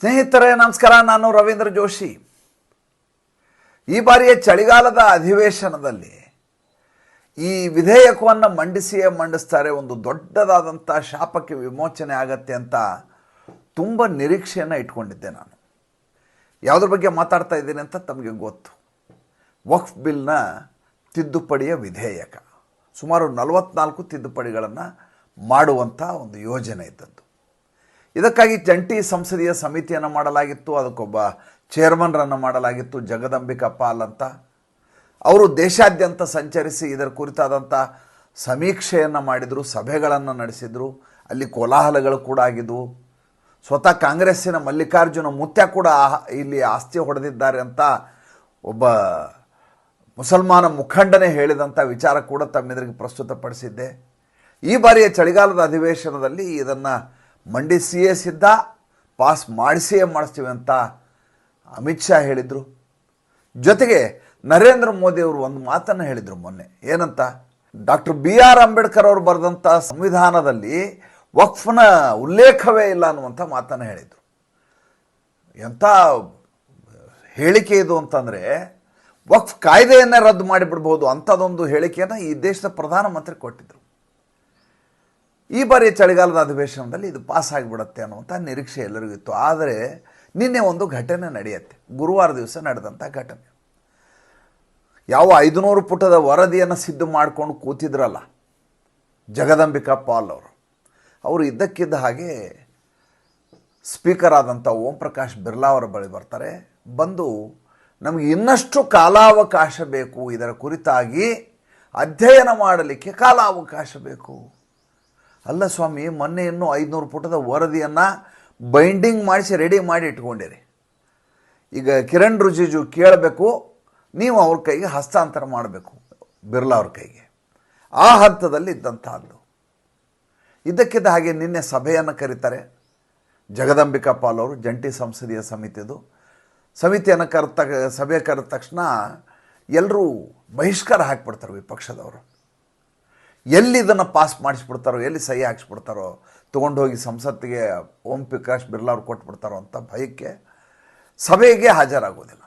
ಸ್ನೇಹಿತರೇ, ನಮಸ್ಕಾರ. ನಾನು ರವೀಂದ್ರ ಜೋಶಿ. ಈ ಬಾರಿಯ ಚಳಿಗಾಲದ ಅಧಿವೇಶನದಲ್ಲಿ ಈ ವಿಧೇಯಕವನ್ನು ಮಂಡಿಸಿಯೇ ಮಂಡಿಸ್ತಾರೆ. ಒಂದು ದೊಡ್ಡದಾದಂಥ ಶಾಪಕ್ಕೆ ವಿಮೋಚನೆ ಆಗತ್ತೆ ಅಂತ ತುಂಬ ನಿರೀಕ್ಷೆಯನ್ನು ಇಟ್ಕೊಂಡಿದ್ದೆ ನಾನು. ಯಾವುದ್ರ ಬಗ್ಗೆ ಮಾತಾಡ್ತಾ ಇದ್ದೀನಿ ಅಂತ ತಮಗೆ ಗೊತ್ತು. ವಕ್ಫ್ ಬಿಲ್ನ ತಿದ್ದುಪಡಿಯ ವಿಧೇಯಕ. ಸುಮಾರು ನಲವತ್ನಾಲ್ಕು ತಿದ್ದುಪಡಿಗಳನ್ನು ಮಾಡುವಂಥ ಒಂದು ಯೋಜನೆ ಇದ್ದದ್ದು. ಇದಕ್ಕಾಗಿ ಜಂಟಿ ಸಂಸದೀಯ ಸಮಿತಿಯನ್ನು ಮಾಡಲಾಗಿತ್ತು, ಅದಕ್ಕೊಬ್ಬ ಚೇರ್ಮನ್ರನ್ನು ಮಾಡಲಾಗಿತ್ತು ಜಗದಂಬಿಕಾ ಪಾಲ್ ಅಂತ. ಅವರು ದೇಶಾದ್ಯಂತ ಸಂಚರಿಸಿ ಇದರ ಕುರಿತಾದಂಥ ಸಮೀಕ್ಷೆಯನ್ನು ಮಾಡಿದರು, ಸಭೆಗಳನ್ನು ನಡೆಸಿದರು. ಅಲ್ಲಿ ಕೋಲಾಹಲಗಳು ಕೂಡ ಆಗಿದ್ದವು ಸ್ವತಃ ಕಾಂಗ್ರೆಸ್ಸಿನ ಮಲ್ಲಿಕಾರ್ಜುನ ಮುತ್ಯ ಕೂಡ ಇಲ್ಲಿ ಆಸ್ತಿ ಹೊಡೆದಿದ್ದಾರೆ ಅಂತ ಒಬ್ಬ ಮುಸಲ್ಮಾನ ಮುಖಂಡನೇ ಹೇಳಿದಂಥ ವಿಚಾರ ಕೂಡ ತಮ್ಮೆದುರಿಗೆ ಪ್ರಸ್ತುತಪಡಿಸಿದ್ದೆ. ಈ ಬಾರಿಯ ಚಳಿಗಾಲದ ಅಧಿವೇಶನದಲ್ಲಿ ಇದನ್ನು ಮಂಡಿಸಿಯೇ ಸಿದ್ಧ, ಪಾಸ್ ಮಾಡಿಸಿಯೇ ಮಾಡಿಸ್ತೀವಿ ಅಂತ ಅಮಿತ್ ಶಾ ಹೇಳಿದರು. ಜೊತೆಗೆ ನರೇಂದ್ರ ಮೋದಿ ಅವರು ಒಂದು ಮಾತನ್ನು ಹೇಳಿದರು ಮೊನ್ನೆ. ಏನಂತ? ಡಾಕ್ಟರ್ ಬಿ ಆರ್ ಅಂಬೇಡ್ಕರ್ ಅವರು ಬರೆದಂಥ ಸಂವಿಧಾನದಲ್ಲಿ ವಕ್ಫ್ನ ಉಲ್ಲೇಖವೇ ಇಲ್ಲ ಅನ್ನುವಂಥ ಮಾತನ್ನು ಹೇಳಿದರು. ಎಂಥ ಹೇಳಿಕೆ ಇದು ಅಂತಂದರೆ, ವಕ್ಫ್ ಕಾಯ್ದೆಯನ್ನೇ ರದ್ದು ಮಾಡಿಬಿಡ್ಬೋದು ಅಂಥದ್ದೊಂದು ಹೇಳಿಕೆಯನ್ನು ಈ ದೇಶದ ಪ್ರಧಾನಮಂತ್ರಿ ಕೊಟ್ಟಿದ್ದರು ಈ ಬಾರಿ ಚಳಿಗಾಲದ ಅಧಿವೇಶನದಲ್ಲಿ ಇದು ಪಾಸ್ ಆಗಿಬಿಡುತ್ತೆ ಅನ್ನುವಂಥ ನಿರೀಕ್ಷೆ ಎಲ್ಲರಿಗೂ ಇತ್ತು ಆದರೆ ನಿನ್ನೆ ಒಂದು ಘಟನೆ ನಡೆಯುತ್ತೆ. ಗುರುವಾರ ದಿವಸ ನಡೆದಂಥ ಘಟನೆ. ಯಾವ ಐದುನೂರು ಪುಟದ ವರದಿಯನ್ನು ಸಿದ್ಧ ಮಾಡಿಕೊಂಡು ಕೂತಿದ್ರಲ್ಲ ಜಗದಂಬಿಕಾ ಪಾಲ್ ಅವರು. ಅವರು ಇದ್ದಕ್ಕಿದ್ದ ಹಾಗೆ ಸ್ಪೀಕರ್ ಆದಂಥ ಓಂ ಪ್ರಕಾಶ್ ಬಿರ್ಲಾ ಅವರ ಬಳಿ ಬರ್ತಾರೆ. ಬಂದು ನಮಗೆ ಇನ್ನಷ್ಟು ಕಾಲಾವಕಾಶ ಬೇಕು. ಇದರ ಕುರಿತಾಗಿ ಅಧ್ಯಯನ ಮಾಡಲಿಕ್ಕೆ ಕಾಲಾವಕಾಶ ಬೇಕು. ಅಲ್ಲ ಸ್ವಾಮಿ, ಮೊನ್ನೆ ಇನ್ನೂ ಐದುನೂರು ಪುಟದ ವರದಿಯನ್ನು ಬೈಂಡಿಂಗ್ ಮಾಡಿಸಿ ರೆಡಿ ಮಾಡಿ ಇಟ್ಕೊಂಡಿರಿ. ಈಗ ಕಿರಣ್ ರುಜಿಜು ಕೇಳಬೇಕು, ನೀವು ಅವ್ರ ಕೈಗೆ ಹಸ್ತಾಂತರ ಮಾಡಬೇಕು, ಬಿರ್ಲಾ ಅವ್ರ ಕೈಗೆ. ಆ ಹಂತದಲ್ಲಿ ಇದ್ದಂಥದ್ದು ಇದಕ್ಕಿದ್ದ ಹಾಗೆ ನಿನ್ನೆ ಸಭೆಯನ್ನು ಕರೀತಾರೆ, ಜಗದಂಬಿಕಾ ಪಾಲ್ ಅವರು, ಜಂಟಿ ಸಂಸದೀಯ ಸಮಿತಿದು. ಸಮಿತಿಯನ್ನು ಕರೆತ ಸಭೆ ಕರೆದ ತಕ್ಷಣ ಎಲ್ಲರೂ ಬಹಿಷ್ಕಾರ ಹಾಕಿಬಿಡ್ತಾರೆ ವಿಪಕ್ಷದವರು. ಎಲ್ಲಿ ಇದನ್ನು ಪಾಸ್ ಮಾಡಿಸ್ಬಿಡ್ತಾರೋ, ಎಲ್ಲಿ ಸಹಿ ಹಾಕ್ಸ್ಬಿಡ್ತಾರೋ ತೊಗೊಂಡು ಹೋಗಿ ಸಂಸತ್ತಿಗೆ ಓಂ ಪ್ರಕಾಶ್ ಬಿರ್ಲಾ ಅವ್ರು ಕೊಟ್ಬಿಡ್ತಾರೋ ಅಂತ ಭಯಕ್ಕೆ ಸಭೆಗೆ ಹಾಜರಾಗೋದಿಲ್ಲ.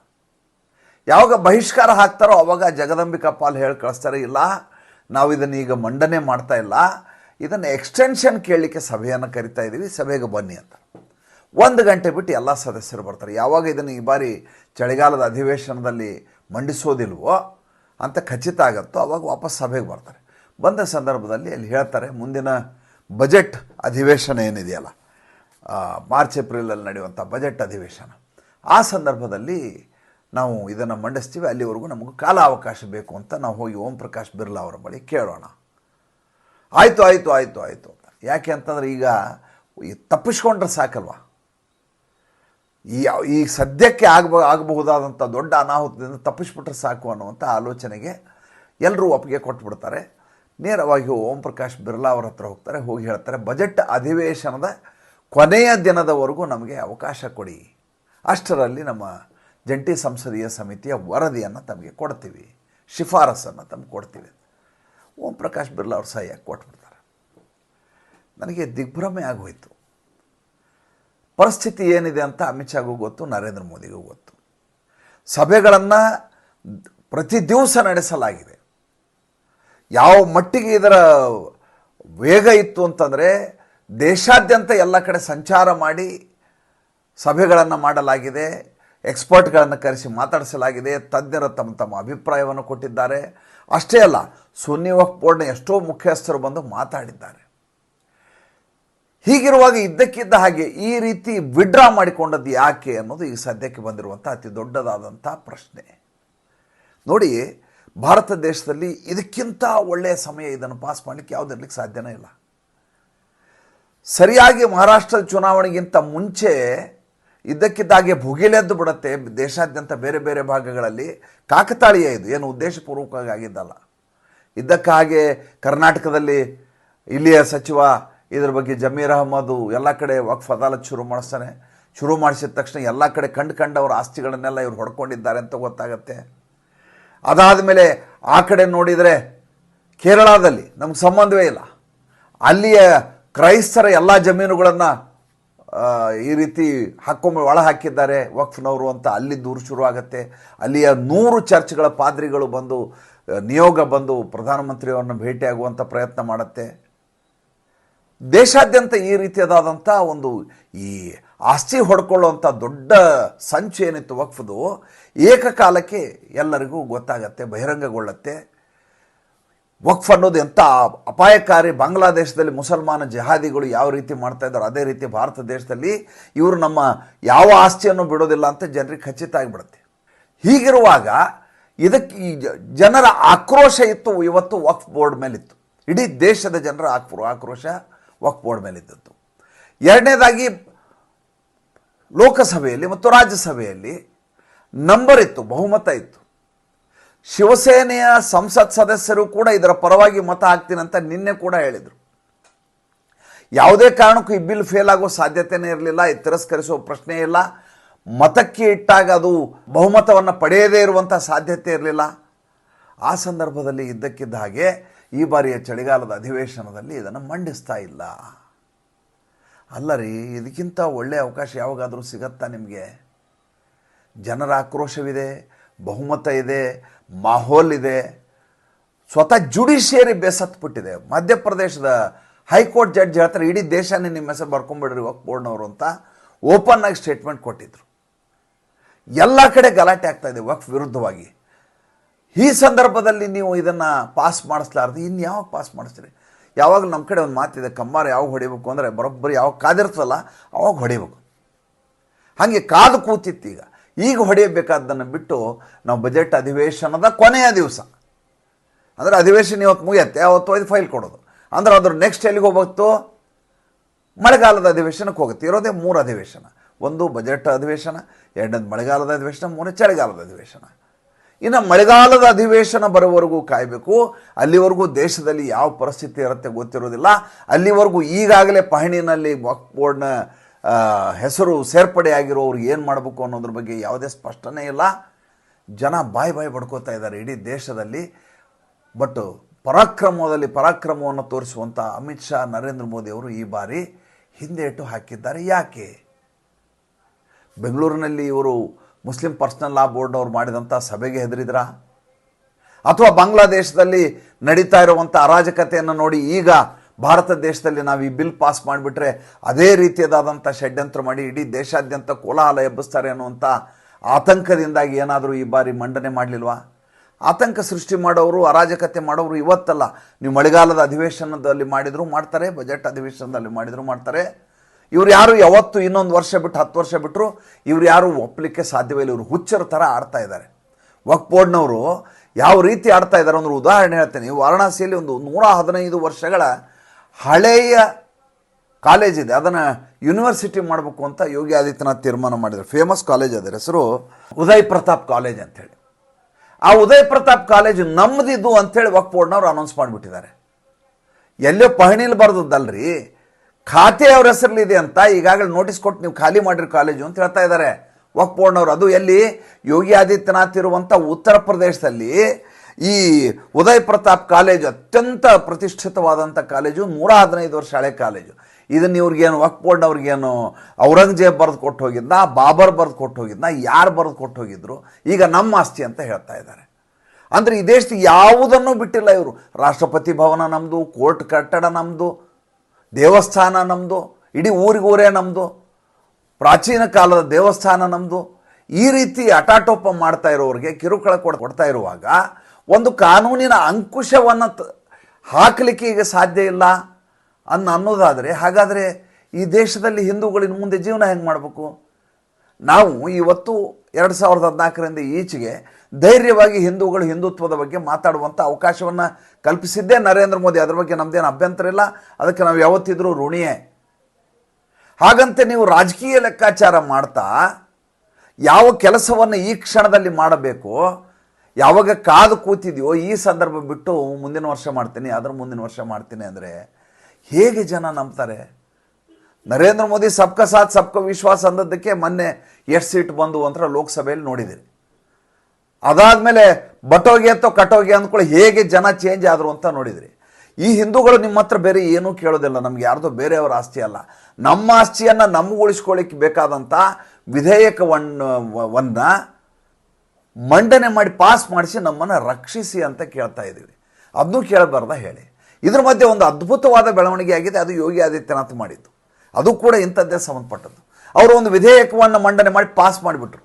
ಯಾವಾಗ ಬಹಿಷ್ಕಾರ ಹಾಕ್ತಾರೋ ಅವಾಗ ಜಗದಂಬಿಕಾ ಪಾಲ್ ಹೇಳಿ ಕಳಿಸ್ತಾರೆ, ಇಲ್ಲ, ನಾವು ಇದನ್ನು ಈಗ ಮಂಡನೆ ಮಾಡ್ತಾ ಇಲ್ಲ, ಇದನ್ನು ಎಕ್ಸ್ಟೆನ್ಷನ್ ಕೇಳಲಿಕ್ಕೆ ಸಭೆಯನ್ನು ಕರಿತಾ ಇದ್ದೀವಿ ಸಭೆಗೆ ಬನ್ನಿ ಅಂತ. ಒಂದು ಗಂಟೆ ಬಿಟ್ಟು ಎಲ್ಲ ಸದಸ್ಯರು ಬರ್ತಾರೆ. ಯಾವಾಗ ಇದನ್ನು ಈ ಬಾರಿ ಚಳಿಗಾಲದ ಅಧಿವೇಶನದಲ್ಲಿ ಮಂಡಿಸೋದಿಲ್ವೋ ಅಂತ ಖಚಿತ ಆಗುತ್ತೋ, ಅವಾಗ ವಾಪಸ್ ಸಭೆಗೆ ಬರ್ತಾರೆ. ಬಂದ ಸಂದರ್ಭದಲ್ಲಿ ಅಲ್ಲಿ ಹೇಳ್ತಾರೆ, ಮುಂದಿನ ಬಜೆಟ್ ಅಧಿವೇಶನ ಏನಿದೆಯಲ್ಲ ಮಾರ್ಚ್, ಏಪ್ರಿಲಲ್ಲಿ ನಡೆಯುವಂಥ ಬಜೆಟ್ ಅಧಿವೇಶನ. ಆ ಸಂದರ್ಭದಲ್ಲಿ ನಾವು ಇದನ್ನು ಮಂಡಿಸ್ತೀವಿ, ಅಲ್ಲಿವರೆಗೂ ನಮಗೆ ಕಾಲಾವಕಾಶ ಬೇಕು ಅಂತ ನಾವು ಹೋಗಿ ಓಂ ಪ್ರಕಾಶ್ ಬಿರ್ಲಾ ಅವರ ಬಳಿ ಕೇಳೋಣ. ಆಯಿತು ಆಯಿತು ಆಯಿತು ಆಯಿತು ಅಂತ. ಯಾಕೆ ಅಂತಂದ್ರೆ ಈಗ ಈ ತಪ್ಪಿಸ್ಕೊಂಡ್ರೆ ಸಾಕಲ್ವಾ? ಈ ಈ ಸದ್ಯಕ್ಕೆ ಆಗಬ, ಆಗಬಹುದಾದಂಥ ದೊಡ್ಡ ಅನಾಹುತದಿಂದ ತಪ್ಪಿಸ್ಬಿಟ್ರೆ ಸಾಕು ಅನ್ನುವಂಥ ಆಲೋಚನೆಗೆ ಎಲ್ಲರೂ ಒಪ್ಪಿಗೆ ಕೊಟ್ಬಿಡ್ತಾರೆ. ನೇರವಾಗಿ ಓಂ ಪ್ರಕಾಶ್ ಬಿರ್ಲಾ ಅವ್ರ ಹತ್ರ ಹೋಗ್ತಾರೆ, ಹೋಗಿ ಹೇಳ್ತಾರೆ, ಬಜೆಟ್ ಅಧಿವೇಶನದ ಕೊನೆಯ ದಿನದವರೆಗೂ ನಮಗೆ ಅವಕಾಶ ಕೊಡಿ. ಅಷ್ಟರಲ್ಲಿ ನಮ್ಮ ಜಂಟಿ ಸಂಸದೀಯ ಸಮಿತಿಯ ವರದಿಯನ್ನು ತಮಗೆ ಕೊಡ್ತೀವಿ, ಶಿಫಾರಸನ್ನು ತಮಗೆ ಕೊಡ್ತೀವಿ. ಓಂ ಪ್ರಕಾಶ್ ಬಿರ್ಲಾ ಅವ್ರ ಸಹಿಯಾಗಿ ಕೊಟ್ಬಿಡ್ತಾರೆ. ನನಗೆ ದಿಗ್ಭ್ರಮೆ ಆಗೋಯ್ತು. ಪರಿಸ್ಥಿತಿ ಏನಿದೆ ಅಂತ ಅಮಿತ್ ಶಾಗೂ ಗೊತ್ತು, ನರೇಂದ್ರ ಮೋದಿಗೂ ಗೊತ್ತು. ಸಭೆಗಳನ್ನು ಪ್ರತಿ ದಿವಸ ನಡೆಸಲಾಗಿದೆ. ಯಾವ ಮಟ್ಟಿಗೆ ಇದರ ವೇಗ ಇತ್ತು ಅಂತಂದರೆ ದೇಶಾದ್ಯಂತ ಎಲ್ಲ ಕಡೆ ಸಂಚಾರ ಮಾಡಿ ಸಭೆಗಳನ್ನು ಮಾಡಲಾಗಿದೆ, ಎಕ್ಸ್ಪರ್ಟ್ಗಳನ್ನು ಕರೆಸಿ ಮಾತಾಡಿಸಲಾಗಿದೆ, ತಜ್ಞರು ತಮ್ಮ ತಮ್ಮ ಅಭಿಪ್ರಾಯವನ್ನು ಕೊಟ್ಟಿದ್ದಾರೆ. ಅಷ್ಟೇ ಅಲ್ಲ, ಸುನ್ನಿ ವಕ್ಫ್ ಬೋರ್ಡ್ನ ಎಷ್ಟೋ ಮುಖ್ಯಸ್ಥರು ಬಂದು ಮಾತಾಡಿದ್ದಾರೆ. ಹೀಗಿರುವಾಗ ಇದ್ದಕ್ಕಿದ್ದ ಹಾಗೆ ಈ ರೀತಿ ವಿಡ್ರಾ ಮಾಡಿಕೊಂಡದ್ದು ಯಾಕೆ ಅನ್ನೋದು ಈಗ ಸದ್ಯಕ್ಕೆ ಬಂದಿರುವಂಥ ಅತಿ ದೊಡ್ಡದಾದಂಥ ಪ್ರಶ್ನೆ. ನೋಡಿ ಭಾರತ ದೇಶದಲ್ಲಿ ಇದಕ್ಕಿಂತ ಒಳ್ಳೆಯ ಸಮಯ ಇದನ್ನು ಪಾಸ್ ಮಾಡಲಿಕ್ಕೆ ಯಾವುದಿರಲಿಕ್ಕೆ ಸಾಧ್ಯನೇ ಇಲ್ಲ. ಸರಿಯಾಗಿ ಮಹಾರಾಷ್ಟ್ರದ ಚುನಾವಣೆಗಿಂತ ಮುಂಚೆ ಇದ್ದಕ್ಕಿದ್ದಾಗೆ ಭುಗಿಲೆದ್ದು ಬಿಡುತ್ತೆ. ದೇಶಾದ್ಯಂತ ಬೇರೆ ಬೇರೆ ಭಾಗಗಳಲ್ಲಿ ಕಾಕತಾಳೀಯ ಇದು, ಏನು ಉದ್ದೇಶಪೂರ್ವಕವಾಗಿ ಆಗಿದ್ದಲ್ಲ. ಇದ್ದಕ್ಕಾಗೆ ಕರ್ನಾಟಕದಲ್ಲಿ ಇಲ್ಲಿಯ ಸಚಿವ, ಇದರ ಬಗ್ಗೆ ಜಮೀರ್ ಅಹಮದು ಎಲ್ಲ ಕಡೆ ವಕ್ಫ್ ಅದಾಲತ್ ಶುರು ಮಾಡಿಸ್ತಾನೆ. ಶುರು ಮಾಡಿಸಿದ ತಕ್ಷಣ ಎಲ್ಲ ಕಡೆ ಕಂಡು ಕಂಡವರ ಆಸ್ತಿಗಳನ್ನೆಲ್ಲ ಇವ್ರು ಹೊಡ್ಕೊಂಡಿದ್ದಾರೆ ಅಂತ ಗೊತ್ತಾಗತ್ತೆ. ಅದಾದ ಮೇಲೆ ಆ ಕಡೆ ನೋಡಿದರೆ ಕೇರಳದಲ್ಲಿ ನಮ್ಗೆ ಸಂಬಂಧವೇ ಇಲ್ಲ. ಅಲ್ಲಿಯ ಕ್ರೈಸ್ತರ ಎಲ್ಲ ಜಮೀನುಗಳನ್ನು ಈ ರೀತಿ ಹಾಕೊಂಬ ಒಳ ಹಾಕಿದ್ದಾರೆ ವಕ್ಫ್ನವರು ಅಂತ ಅಲ್ಲಿ ದೂರು ಶುರು ಆಗುತ್ತೆ ಅಲ್ಲಿಯ ನೂರು ಚರ್ಚ್ಗಳ ಪಾದ್ರಿಗಳು ಬಂದು, ನಿಯೋಗ ಬಂದು ಪ್ರಧಾನಮಂತ್ರಿಯವರನ್ನು ಭೇಟಿಯಾಗುವಂಥ ಪ್ರಯತ್ನ ಮಾಡುತ್ತೆ. ದೇಶಾದ್ಯಂತ ಈ ರೀತಿಯಾದಂಥ ಒಂದು ಈ ಆಸ್ತಿ ಹೊಡ್ಕೊಳ್ಳುವಂಥ ದೊಡ್ಡ ಸಂಚು ಏನಿತ್ತು ವಕ್ಫದು, ಏಕಕಾಲಕ್ಕೆ ಎಲ್ಲರಿಗೂ ಗೊತ್ತಾಗತ್ತೆ, ಬಹಿರಂಗಗೊಳ್ಳುತ್ತೆ. ವಕ್ಫ್ ಅನ್ನೋದು ಎಂಥ ಅಪಾಯಕಾರಿ, ಬಾಂಗ್ಲಾದೇಶದಲ್ಲಿ ಮುಸಲ್ಮಾನ ಜಹಾದಿಗಳು ಯಾವ ರೀತಿ ಮಾಡ್ತಾ ಇದ್ದಾರೆ ಅದೇ ರೀತಿ ಭಾರತ ದೇಶದಲ್ಲಿ ಇವರು ನಮ್ಮ ಯಾವ ಆಸ್ತಿಯನ್ನು ಬಿಡೋದಿಲ್ಲ ಅಂತ ಜನರಿಗೆ ಖಚಿತ ಆಗಿಬಿಡುತ್ತೆ. ಹೀಗಿರುವಾಗ ಇದಕ್ಕೆ ಜನರ ಆಕ್ರೋಶ ಇತ್ತು, ಇವತ್ತು ವಕ್ಫ್ ಬೋರ್ಡ್ ಮೇಲಿತ್ತು. ಇಡೀ ದೇಶದ ಜನರ ಆಕ್ರೋ, ಆಕ್ರೋಶ ವಕ್ಫ್ ಬೋರ್ಡ್ ಮೇಲಿದ್ದದ್ದು. ಎರಡನೇದಾಗಿ ಲೋಕಸಭೆಯಲ್ಲಿ ಮತ್ತು ರಾಜ್ಯಸಭೆಯಲ್ಲಿ ನಂಬರ್ ಇತ್ತು, ಬಹುಮತ ಇತ್ತು. ಶಿವಸೇನೆಯ ಸಂಸತ್ ಸದಸ್ಯರು ಕೂಡ ಇದರ ಪರವಾಗಿ ಮತ ಹಾಕ್ತೀನಂತ ನಿನ್ನೆ ಕೂಡ ಹೇಳಿದರು. ಯಾವುದೇ ಕಾರಣಕ್ಕೂ ಈ ಬಿಲ್ ಫೇಲ್ ಆಗೋ ಸಾಧ್ಯತೆನೇ ಇರಲಿಲ್ಲ ತಿರಸ್ಕರಿಸೋ ಪ್ರಶ್ನೆ ಇಲ್ಲ. ಮತಕ್ಕೆ ಇಟ್ಟಾಗ ಅದು ಬಹುಮತವನ್ನು ಪಡೆಯದೇ ಇರುವಂಥ ಸಾಧ್ಯತೆ ಇರಲಿಲ್ಲ. ಆ ಸಂದರ್ಭದಲ್ಲಿ ಇದ್ದಕ್ಕಿದ್ದ ಹಾಗೆ ಈ ಬಾರಿಯ ಚಳಿಗಾಲದ ಅಧಿವೇಶನದಲ್ಲಿ ಇದನ್ನು ಮಂಡಿಸ್ತಾ ಇಲ್ಲ. ಅಲ್ಲ ರೀ ಇದಕ್ಕಿಂತ ಒಳ್ಳೆಯ ಅವಕಾಶ ಯಾವಾಗಾದರೂ ಸಿಗತ್ತಾ ನಿಮಗೆ? ಜನರ ಆಕ್ರೋಶವಿದೆ, ಬಹುಮತ ಇದೆ, ಮಾಹೋಲ್ ಇದೆ, ಸ್ವತಃ ಜುಡಿಷಿಯರಿ ಬೇಸತ್ಬಿಟ್ಟಿದೆ ಮಧ್ಯಪ್ರದೇಶದ ಹೈಕೋರ್ಟ್ ಜಡ್ಜ್ ಹೇಳ್ತಾರೆ, ಇಡೀ ದೇಶನೇ ನಿಮ್ಮ ಹೆಸರು ಬರ್ಕೊಂಬಿಡ್ರಿ ವಕ್ ಬೋರ್ಡ್ನವರು ಅಂತ ಓಪನ್ ಆಗಿ ಸ್ಟೇಟ್ಮೆಂಟ್ ಕೊಟ್ಟಿದ್ರು. ಎಲ್ಲ ಕಡೆ ಗಲಾಟೆ ಆಗ್ತಾ ಇದೆ, ವಕ್ಫ್ ವಿರುದ್ಧವಾಗಿ. ಈ ಸಂದರ್ಭದಲ್ಲಿ ನೀವು ಇದನ್ನು ಪಾಸ್ ಮಾಡಿಸ್ಲಾರ್ದು ಇನ್ನು ಯಾವಾಗ ಪಾಸ್ ಮಾಡಿಸ್ತೀರಿ? ಯಾವಾಗ ನಮ್ಮ ಕಡೆ ಒಂದು ಮಾತಿದೆ ಕಮ್ಮಾರ ಯಾವಾಗ ಹೊಡಿಬೇಕು? ಅಂದರೆ ಬರೋಬ್ಬರಿ ಯಾವಾಗ ಕಾದಿರ್ತಲ್ಲ ಅವಾಗ ಹೊಡಿಬೇಕು. ಹಾಗೆ ಕಾದು ಕೂತಿತ್ತು ಈಗ. ಈಗ ಹೊಡೆಯಬೇಕಾದ್ದನ್ನು ಬಿಟ್ಟು ನಾವು ಬಜೆಟ್ ಅಧಿವೇಶನದ ಕೊನೆಯ ದಿವಸ. ಅಂದರೆ ಅಧಿವೇಶನ ಇವತ್ತು ಮುಗಿಯತ್ತೆ ಅವತ್ತು ಇದು ಫೈಲ್ ಕೊಡೋದು. ಅಂದ್ರೆ ಅದ್ರ ನೆಕ್ಸ್ಟ್ ಎಲ್ಲಿಗೆ ಹೋಗ್ಬೇಕು ಮಳೆಗಾಲದ ಅಧಿವೇಶನಕ್ಕೆ ಹೋಗುತ್ತೆ. ಇರೋದೇ ಮೂರು ಅಧಿವೇಶನ. ಒಂದು ಬಜೆಟ್ ಅಧಿವೇಶನ, ಎರಡನೇದು ಮಳೆಗಾಲದ ಅಧಿವೇಶನ, ಮೂರನೇ ಚಳಿಗಾಲದ ಅಧಿವೇಶನ. ಇನ್ನು ಮಳೆಗಾಲದ ಅಧಿವೇಶನ ಬರೋವರೆಗೂ ಕಾಯಬೇಕು. ಅಲ್ಲಿವರೆಗೂ ದೇಶದಲ್ಲಿ ಯಾವ ಪರಿಸ್ಥಿತಿ ಇರುತ್ತೆ ಗೊತ್ತಿರೋದಿಲ್ಲ. ಅಲ್ಲಿವರೆಗೂ ಈಗಾಗಲೇ ಪಹಣಿನಲ್ಲಿ ವಕ್ಫ್ ಬೋರ್ಡ್ನ ಹೆಸರು ಸೇರ್ಪಡೆಯಾಗಿರೋರು ಏನು ಮಾಡಬೇಕು ಅನ್ನೋದ್ರ ಬಗ್ಗೆ ಯಾವುದೇ ಸ್ಪಷ್ಟನೆ ಇಲ್ಲ. ಜನ ಬಾಯಿ ಬಾಯಿ ಬಡ್ಕೋತಾ ಇದ್ದಾರೆ ಇಡೀ ದೇಶದಲ್ಲಿ. ಬಟ್ ಪರಾಕ್ರಮದಲ್ಲಿ ಪರಾಕ್ರಮವನ್ನು ತೋರಿಸುವಂಥ ಅಮಿತ್ ಶಾ, ನರೇಂದ್ರ ಮೋದಿ ಅವರು ಈ ಬಾರಿ ಹಿಂದೇಟು ಹಾಕಿದ್ದಾರೆ. ಯಾಕೆ? ಬೆಂಗಳೂರಿನಲ್ಲಿ ಇವರು ಮುಸ್ಲಿಂ ಪರ್ಸನಲ್ ಲಾ ಬೋರ್ಡ್ ಅವರು ಮಾಡಿದಂಥ ಸಭೆಗೆ ಹೆದರಿದ್ರ? ಅಥವಾ ಬಾಂಗ್ಲಾದೇಶದಲ್ಲಿ ನಡೀತಾ ಇರುವಂಥ ಅರಾಜಕತೆಯನ್ನು ನೋಡಿ ಈಗ ಭಾರತ ದೇಶದಲ್ಲಿ ನಾವು ಈ ಬಿಲ್ ಪಾಸ್ ಮಾಡಿಬಿಟ್ರೆ ಅದೇ ರೀತಿಯದಾದಂಥ ಷಡ್ಯಂತ್ರ ಮಾಡಿ ಇಡೀ ದೇಶಾದ್ಯಂತ ಕೋಲಾಹಲ ಎಬ್ಬಿಸ್ತಾರೆ ಅನ್ನುವಂಥ ಆತಂಕದಿಂದಾಗಿ ಏನಾದರೂ ಈ ಬಾರಿ ಮಂಡನೆ ಮಾಡಲಿಲ್ವಾ? ಆತಂಕ ಸೃಷ್ಟಿ ಮಾಡೋರು, ಅರಾಜಕತೆ ಮಾಡೋರು ಇವತ್ತಲ್ಲ. ನೀವು ಮಳೆಗಾಲದ ಅಧಿವೇಶನದಲ್ಲಿ ಮಾಡಿದರೂ ಮಾಡ್ತಾರೆ, ಬಜೆಟ್ ಅಧಿವೇಶನದಲ್ಲಿ ಮಾಡಿದರೂ ಮಾಡ್ತಾರೆ. ಇವ್ರು ಯಾರು ಯಾವತ್ತು ಇನ್ನೊಂದು ವರ್ಷ ಬಿಟ್ಟು ಹತ್ತು ವರ್ಷ ಬಿಟ್ಟರು ಇವ್ರು ಯಾರು ಒಪ್ಪಲಿಕ್ಕೆ ಸಾಧ್ಯವಿಲ್ಲ. ಇವರು ಹುಚ್ಚರ ಥರ ಆಡ್ತಾ ಇದ್ದಾರೆ. ವಕ್ ಬೋರ್ಡ್ನವರು ಯಾವ ರೀತಿ ಆಡ್ತಾ ಇದ್ದಾರೆ ಅಂದ್ರೆ ಉದಾಹರಣೆ ಹೇಳ್ತೇನೆ. ವಾರಣಾಸಿಯಲ್ಲಿ ಒಂದು ನೂರ ಹದಿನೈದು ವರ್ಷಗಳ ಹಳೆಯ ಕಾಲೇಜ್ ಇದೆ. ಅದನ್ನು ಯೂನಿವರ್ಸಿಟಿ ಮಾಡಬೇಕು ಅಂತ ಯೋಗಿ ಆದಿತ್ಯನಾಥ್ ತೀರ್ಮಾನ ಮಾಡಿದರು. ಫೇಮಸ್ ಕಾಲೇಜ್ ಅದರ ಹೆಸರು ಉದಯ್ ಪ್ರತಾಪ್ ಕಾಲೇಜ್ ಅಂಥೇಳಿ ಆ ಉದಯ್ ಪ್ರತಾಪ್ ಕಾಲೇಜ್ ನಮ್ಮದಿದ್ದು ಅಂಥೇಳಿ ವಕ್ ಬೋರ್ಡ್ನವ್ರು ಅನೌನ್ಸ್ ಮಾಡಿಬಿಟ್ಟಿದ್ದಾರೆ. ಎಲ್ಲೋ ಪಹಣಿಲಿ ಬರೆದದ್ದಲ್ರಿ? ಖಾತೆ ಅವ್ರ ಹೆಸರಲ್ಲಿದೆ ಅಂತ ಈಗಾಗಲೇ ನೋಟಿಸ್ ಕೊಟ್ಟು ನೀವು ಖಾಲಿ ಮಾಡಿರಿ ಕಾಲೇಜು ಅಂತ ಹೇಳ್ತಾ ಇದ್ದಾರೆ. ವಕ್ ಅದು ಎಲ್ಲಿ? ಯೋಗಿ ಆದಿತ್ಯನಾಥ್ ಇರುವಂಥ ಉತ್ತರ ಪ್ರದೇಶದಲ್ಲಿ ಈ ಉದಯ್ ಪ್ರತಾಪ್ ಕಾಲೇಜು ಅತ್ಯಂತ ಪ್ರತಿಷ್ಠಿತವಾದಂಥ ಕಾಲೇಜು ನೂರ ಹದಿನೈದು ವರ್ಷ ಹಳೆ ಕಾಲೇಜು ಇದನ್ನು ಇವ್ರಿಗೇನು ವಕ್ ಏನು ಔರಂಗಜೇಬ್ ಬರೆದು ಕೊಟ್ಟು ಹೋಗಿದ್ದ ಬಾಬರ್ ಬರೆದು ಕೊಟ್ಟು ಹೋಗಿದ್ದ ಯಾರು ಬರೆದು ಕೊಟ್ಟು ಹೋಗಿದ್ರು? ಈಗ ನಮ್ಮ ಆಸ್ತಿ ಅಂತ ಹೇಳ್ತಾ ಇದ್ದಾರೆ. ಅಂದರೆ ಈ ದೇಶದ ಯಾವುದನ್ನು ಬಿಟ್ಟಿಲ್ಲ ಇವರು. ರಾಷ್ಟ್ರಪತಿ ಭವನ ನಮ್ಮದು ಕೋರ್ಟ್ ಕಟ್ಟಡ ನಮ್ಮದು ದೇವಸ್ಥಾನ ನಮ್ಮದು ಇಡೀ ಊರಿಗೂರೇ ನಮ್ಮದು ಪ್ರಾಚೀನ ಕಾಲದ ದೇವಸ್ಥಾನ ನಮ್ಮದು ಈ ರೀತಿ ಅಟಾಟೋಪ ಮಾಡ್ತಾ ಇರೋರಿಗೆ, ಕಿರುಕುಳ ಕೊಡ್, ಕೊಡ್ತಾ ಇರುವಾಗ ಒಂದು ಕಾನೂನಿನ ಅಂಕುಶವನ್ನು ಹಾಕಲಿಕ್ಕೆ ಈಗ ಸಾಧ್ಯ ಇಲ್ಲ ಅನ್ನ ಅನ್ನೋದಾದರೆ, ಹಾಗಾದರೆ ಈ ದೇಶದಲ್ಲಿ ಹಿಂದೂಗಳು ಮುಂದೆ ಜೀವನ ಹೆಂಗೆ ಮಾಡಬೇಕು? ನಾವು ಇವತ್ತು ಎರಡು ಸಾವಿರದ ಹದಿನಾಲ್ಕರಿಂದ ಈಚೆಗೆ ಧೈರ್ಯವಾಗಿ ಹಿಂದೂಗಳು ಹಿಂದುತ್ವದ ಬಗ್ಗೆ ಮಾತಾಡುವಂಥ ಅವಕಾಶವನ್ನು ಕಲ್ಪಿಸಿದ್ದೇ ನರೇಂದ್ರ ಮೋದಿ. ಅದರ ಬಗ್ಗೆ ನಮ್ಮದೇನು ಅಭ್ಯಂತರ ಇಲ್ಲ. ಅದಕ್ಕೆ ನಾವು ಯಾವತ್ತಿದ್ರೂ ಋಣಿಯೇ. ಹಾಗಂತೆ ನೀವು ರಾಜಕೀಯ ಲೆಕ್ಕಾಚಾರ ಮಾಡ್ತಾ ಯಾವ ಕೆಲಸವನ್ನು ಈ ಕ್ಷಣದಲ್ಲಿ ಮಾಡಬೇಕು, ಯಾವಾಗ ಕಾದು ಕೂತಿದೆಯೋ ಈ ಸಂದರ್ಭ ಬಿಟ್ಟು ಮುಂದಿನ ವರ್ಷ ಮಾಡ್ತೀನಿ ಅದರ ಮುಂದಿನ ವರ್ಷ ಮಾಡ್ತೀನಿ ಅಂದರೆ ಹೇಗೆ ಜನ ನಂಬ್ತಾರೆ? ನರೇಂದ್ರ ಮೋದಿ ಸಬ್ಕ ಸಾಥ್, ಸಬ್ಕ ವಿಶ್ವಾಸ ಅಂದದ್ದಕ್ಕೆ ಮೊನ್ನೆ ಎಷ್ಟು ಸೀಟ್ ಬಂದು ಅಂತ ಲೋಕಸಭೆಯಲ್ಲಿ ನೋಡಿದಿರಿ ಅದಾದಮೇಲೆ ಬಟೋಗೆ ಅಥವಾ ಕಟೋಗೆ ಅಂದ್ಕೊಳ್ಳಿ ಹೇಗೆ ಜನ ಚೇಂಜ್ ಆದರು ಅಂತ ನೋಡಿದ್ರಿ. ಈ ಹಿಂದೂಗಳು ನಿಮ್ಮ ಹತ್ರ ಬೇರೆ ಏನೂ ಕೇಳೋದಿಲ್ಲ, ನಮ್ಗೆ ಯಾರ್ದೋ ಬೇರೆಯವರ ಆಸ್ತಿ ಅಲ್ಲ. ನಮ್ಮ ಆಸ್ತಿಯನ್ನು ನಮ್ಗೆ ಉಳಿಸ್ಕೊಳ್ಳಿಕ್ಕೆ ಬೇಕಾದಂಥ ವಿಧೇಯಕವನ್ನು ವನ್ನ ಮಂಡನೆ ಮಾಡಿ ಪಾಸ್ ಮಾಡಿಸಿ ನಮ್ಮನ್ನು ರಕ್ಷಿಸಿ ಅಂತ ಕೇಳ್ತಾ ಇದ್ದೀವಿ. ಅದನ್ನೂ ಕೇಳಬಾರ್ದ ಹೇಳಿ. ಇದ್ರ ಮಧ್ಯೆ ಒಂದು ಅದ್ಭುತವಾದ ಬೆಳವಣಿಗೆ ಆಗಿದೆ, ಅದು ಯೋಗಿ ಆದಿತ್ಯನಾಥ್ ಮಾಡಿದ್ದು. ಅದು ಕೂಡ ಇಂಥದ್ದೇ ಸಂಬಂಧಪಟ್ಟದ್ದು. ಅವರು ಒಂದು ವಿಧೇಯಕವನ್ನು ಮಂಡನೆ ಮಾಡಿ ಪಾಸ್ ಮಾಡಿಬಿಟ್ರು.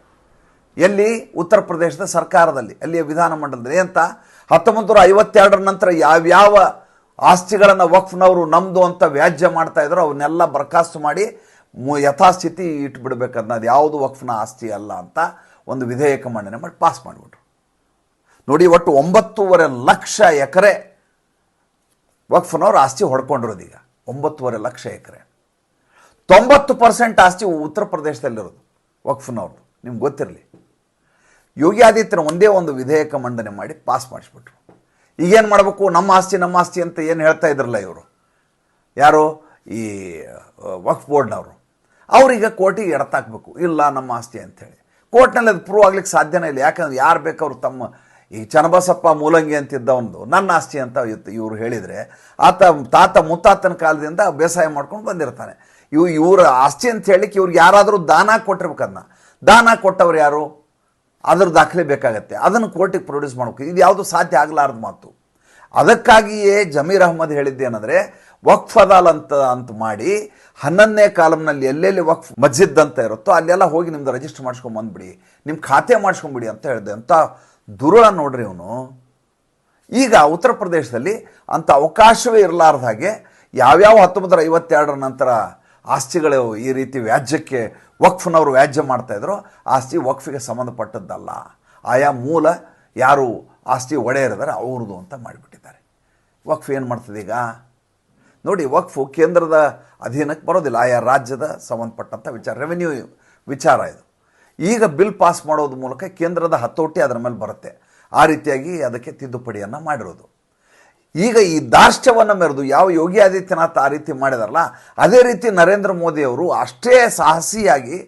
ಎಲ್ಲಿ? ಉತ್ತರ ಪ್ರದೇಶದ ಸರ್ಕಾರದಲ್ಲಿ, ಅಲ್ಲಿಯ ವಿಧಾನಮಂಡಲದಲ್ಲಿ ಅಂತ ಹತ್ತೊಂಬತ್ತು ನೂರ ಐವತ್ತೆರಡರ ನಂತರ ಯಾವ್ಯಾವ ಆಸ್ತಿಗಳನ್ನು ವಕ್ಫ್ನವರು ನಮ್ಮದು ಅಂತ ವ್ಯಾಜ್ಯ ಮಾಡ್ತಾ ಇದ್ರು ಅವನ್ನೆಲ್ಲ ಬರ್ಖಾಸ್ತು ಮಾಡಿ ಯಥಾಸ್ಥಿತಿ ಇಟ್ಬಿಡ್ಬೇಕನ್ನ ಅದು ಯಾವುದು ವಕ್ಫ್ನ ಆಸ್ತಿ ಅಲ್ಲ ಅಂತ ಒಂದು ವಿಧೇಯಕ ಮಂಡನೆ ಮಾಡಿ ಪಾಸ್ ಮಾಡಿಬಿಟ್ರು. ನೋಡಿ, ಒಟ್ಟು ಒಂಬತ್ತೂವರೆ ಲಕ್ಷ ಎಕರೆ ವಕ್ಫ್ನವ್ರು ಆಸ್ತಿ ಹೊಡ್ಕೊಂಡಿರೋದು ಈಗ. ಒಂಬತ್ತೂವರೆ ಲಕ್ಷ ಎಕರೆ. ತೊಂಬತ್ತು ಪರ್ಸೆಂಟ್ ಆಸ್ತಿ ಉತ್ತರ ಪ್ರದೇಶದಲ್ಲಿರೋದು, ವಕ್ಫ್ನವ್ರದ್ದು. ನಿಮ್ಗೆ ಗೊತ್ತಿರಲಿ. ಯೋಗಿ ಆದಿತ್ಯನ ಒಂದೇ ಒಂದು ವಿಧೇಯಕ ಮಂಡನೆ ಮಾಡಿ ಪಾಸ್ ಮಾಡಿಸ್ಬಿಟ್ರು. ಈಗೇನು ಮಾಡಬೇಕು? ನಮ್ಮ ಆಸ್ತಿ ನಮ್ಮ ಆಸ್ತಿ ಅಂತ ಏನು ಹೇಳ್ತಾ ಇದ್ರಲ್ಲ ಇವರು? ಯಾರು? ಈ ವಕ್ಫ್ ಬೋರ್ಡ್ನವರು. ಅವ್ರೀಗ ಕೋರ್ಟಿಗೆ ಎಡತಾಕ್ಬೇಕು. ಇಲ್ಲ, ನಮ್ಮ ಆಸ್ತಿ ಅಂಥೇಳಿ. ಕೋರ್ಟ್ನಲ್ಲಿ ಅದು ಪ್ರೂವ್ ಆಗ್ಲಿಕ್ಕೆ ಸಾಧ್ಯನೇ ಇಲ್ಲ. ಯಾಕಂದ್ರೆ ಯಾರು ಬೇಕಾದ್ರು ತಮ್ಮ ಈ ಚನ್ನಬಸಪ್ಪ ಮೂಲಂಗಿ ಅಂತಿದ್ದ ಒಂದು ನನ್ನ ಆಸ್ತಿ ಅಂತ ಇವರು ಹೇಳಿದರೆ, ಆತ ತಾತ ಮುತ್ತಾತನ ಕಾಲದಿಂದ ಬೇಸಾಯ ಮಾಡ್ಕೊಂಡು ಬಂದಿರ್ತಾನೆ. ಇವು ಇವರ ಆಸ್ತಿ ಅಂತ ಹೇಳಿಕ್ಕೆ ಇವ್ರಿಗೆ ಯಾರಾದರೂ ದಾನ ಕೊಟ್ಟಿರ್ಬೇಕದನ್ನ ದಾನ ಕೊಟ್ಟವ್ರು ಯಾರು? ಅದ್ರ ದಾಖಲೆ ಬೇಕಾಗತ್ತೆ. ಅದನ್ನು ಕೋರ್ಟಿಗೆ ಪ್ರೊಡ್ಯೂಸ್ ಮಾಡಬೇಕು. ಇದು ಯಾವುದು ಸಾಧ್ಯ ಆಗಲಾರ್ದ ಮಾತು. ಅದಕ್ಕಾಗಿಯೇ ಜಮೀರ್ ಅಹ್ಮದ್ ಹೇಳಿದ್ದೇನೆಂದರೆ ವಕ್ಫ್ ಅದಾಲ್ ಅಂತ ಅಂತ ಮಾಡಿ ಹನ್ನೊಂದನೇ ಕಾಲಂನಲ್ಲಿ ಎಲ್ಲೆಲ್ಲಿ ವಕ್ಫ್ ಮಜ್ಜಿದ್ದಂತ ಇರುತ್ತೋ ಅಲ್ಲೆಲ್ಲ ಹೋಗಿ ನಿಮ್ದು ರಿಜಿಸ್ಟರ್ ಮಾಡ್ಸ್ಕೊಂಡ್ ಬಂದ್ಬಿಡಿ ನಿಮ್ಮ ಖಾತೆ ಮಾಡ್ಸ್ಕೊಂಬಿಡಿ ಅಂತ ಹೇಳಿದೆ ಅಂತ ದುರುಳ ನೋಡ್ರಿ ಇವನು ಈಗ ಉತ್ತರ ಪ್ರದೇಶದಲ್ಲಿ ಅಂಥ ಅವಕಾಶವೇ ಇರಲಾರ್ದ ಹಾಗೆ ಯಾವ್ಯಾವ ಹತ್ತೊಂಬತ್ತರ ಐವತ್ತೆರಡರ ನಂತರ ಆಸ್ತಿಗಳು ಈ ರೀತಿ ವ್ಯಾಜ್ಯಕ್ಕೆ ವಕ್ಫ್ನವರು ವ್ಯಾಜ್ಯ ಮಾಡ್ತಾಯಿದ್ರು ಆಸ್ತಿ ವಕ್ಫಿಗೆ ಸಂಬಂಧಪಟ್ಟದ್ದಲ್ಲ. ಆಯಾ ಮೂಲ ಯಾರು ಆಸ್ತಿ ಒಡೆಯರಿದ್ದಾರೆ ಅವ್ರದ್ದು ಅಂತ ಮಾಡಿಬಿಟ್ಟಿದ್ದಾರೆ. ವಕ್ಫ್ ಏನು ಮಾಡ್ತದೆ ಈಗ? ನೋಡಿ ವಕ್ಫು ಕೇಂದ್ರದ ಅಧೀನಕ್ಕೆ ಬರೋದಿಲ್ಲ, ಆಯಾ ರಾಜ್ಯದ ಸಂಬಂಧಪಟ್ಟಂಥ ವಿಚಾರ ರೆವೆನ್ಯೂ ವಿಚಾರ ಇದು. ಈಗ ಬಿಲ್ ಪಾಸ್ ಮಾಡೋದ್ರ ಮೂಲಕ ಕೇಂದ್ರದ ಹತೋಟಿ ಅದರ ಮೇಲೆ ಬರುತ್ತೆ. ಆ ರೀತಿಯಾಗಿ ಅದಕ್ಕೆ ತಿದ್ದುಪಡಿಯನ್ನು ಮಾಡಿರೋದು. ಈಗ ಈ ದಾರ್ಷ್ಟ್ಯವನ್ನು ಮೆರೆದು ಯಾವ ಯೋಗಿ ಆದಿತ್ಯನಾಥ್ ಆ ರೀತಿ ಮಾಡಿದಾರಲ್ಲ, ಅದೇ ರೀತಿ ನರೇಂದ್ರ ಮೋದಿಯವರು ಅಷ್ಟೇ ಸಾಹಸಿಯಾಗಿ,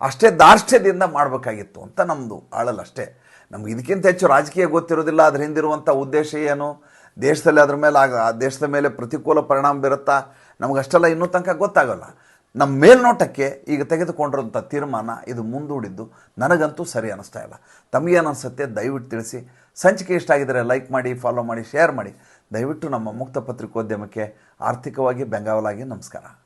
ಅಷ್ಟೇ ದಾರ್ಷ್ಟ್ಯದಿಂದ ಮಾಡಬೇಕಾಗಿತ್ತು ಅಂತ ನಮ್ಮದು ಆಳಲ್ಲಷ್ಟೇ ನಮ್ಗೆ ಇದಕ್ಕಿಂತ ಹೆಚ್ಚು ರಾಜಕೀಯ ಗೊತ್ತಿರೋದಿಲ್ಲ, ಅದ್ರ ಹಿಂದಿರುವಂಥ ಉದ್ದೇಶ ಏನು? ದೇಶದಲ್ಲಿ ಅದ್ರ ಮೇಲೆ ಆಗ, ದೇಶದ ಮೇಲೆ ಪ್ರತಿಕೂಲ ಪರಿಣಾಮ ಬೀರುತ್ತಾ? ನಮಗಷ್ಟೆಲ್ಲ ಇನ್ನೂ ತನಕ ಗೊತ್ತಾಗಲ್ಲ. ನಮ್ಮ ಮೇಲ್ನೋಟಕ್ಕೆ ಈಗ ತೆಗೆದುಕೊಂಡಿರುವಂಥ ತೀರ್ಮಾನ ಇದು ಮುಂದೂಡಿದ್ದು ನನಗಂತೂ ಸರಿ ಅನ್ನಿಸ್ತಾ ಇಲ್ಲ. ತಮಗೇನು ಅನಿಸುತ್ತೆ ದಯವಿಟ್ಟು ತಿಳಿಸಿ. ಸಂಚಿಕೆ ಇಷ್ಟ ಆಗಿದರೆ ಲೈಕ್ ಮಾಡಿ, ಫಾಲೋ ಮಾಡಿ, ಶೇರ್ ಮಾಡಿ. ದಯವಿಟ್ಟು ನಮ್ಮ ಮುಕ್ತ ಪತ್ರಿಕೋದ್ಯಮಕ್ಕೆ ಆರ್ಥಿಕವಾಗಿ ಬೆಂಗಾವಲಾಗಿ ನಮಸ್ಕಾರ.